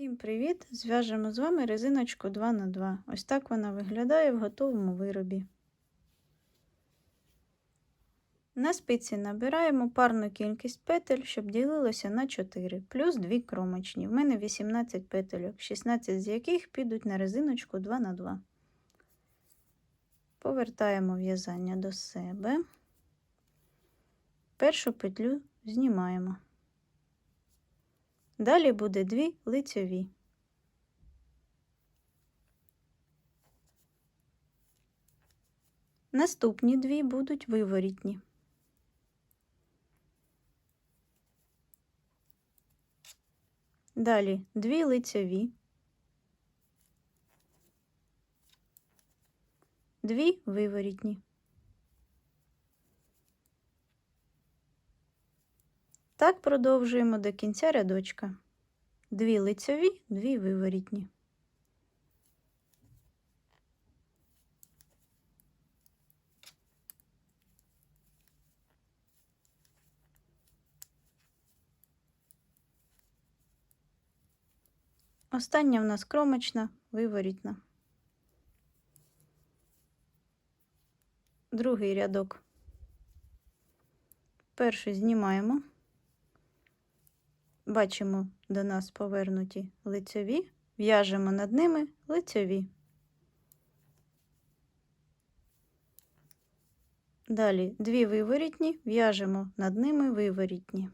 Всім привіт! Зв'яжемо з вами резиночку 2х2. Ось так вона виглядає в готовому виробі. На спиці набираємо парну кількість петель, щоб ділилося на 4, плюс 2 кромочні. В мене 18 петельок, 16 з яких підуть на резиночку 2х2. Повертаємо в'язання до себе. Першу петлю знімаємо. Далі буде дві лицьові. Наступні дві будуть виворітні. Далі дві лицьові, дві виворітні. Так продовжуємо до кінця рядочка. Дві лицьові, дві виворітні. Остання в нас кромочна, виворітна. Другий рядок. Перший знімаємо. Бачимо до нас повернуті лицеві, в'яжемо над ними лицеві. Далі дві виворітні, в'яжемо над ними виворітні.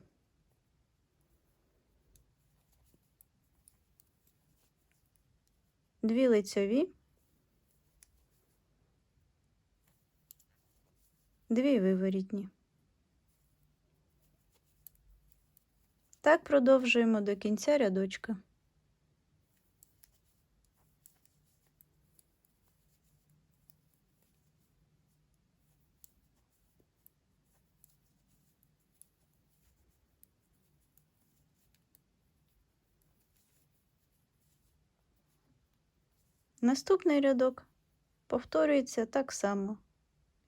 Дві лицеві, дві виворітні. Так продовжуємо до кінця рядочка. Наступний рядок повторюється так само,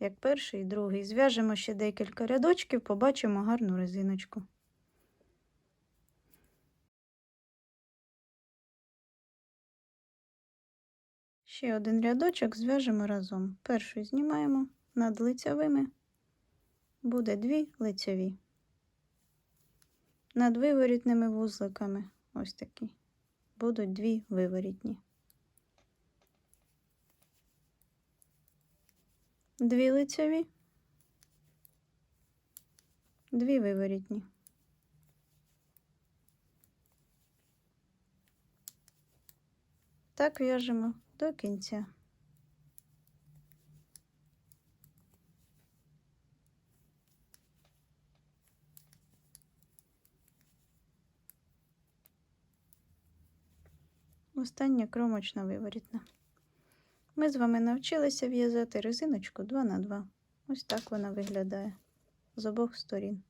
як перший і другий. Зв'яжемо ще декілька рядочків, побачимо гарну резиночку. Ще один рядочок зв'яжемо разом. Перший знімаємо над лицевими, буде дві лицеві. Над виворітними вузликами, ось такі, будуть дві виворітні. Дві лицеві, дві виворітні. Так в'яжемо до кінця. Остання кромочна виворітна. Ми з вами навчилися в'язати резиночку 2 на 2 Ось так вона виглядає з обох сторін.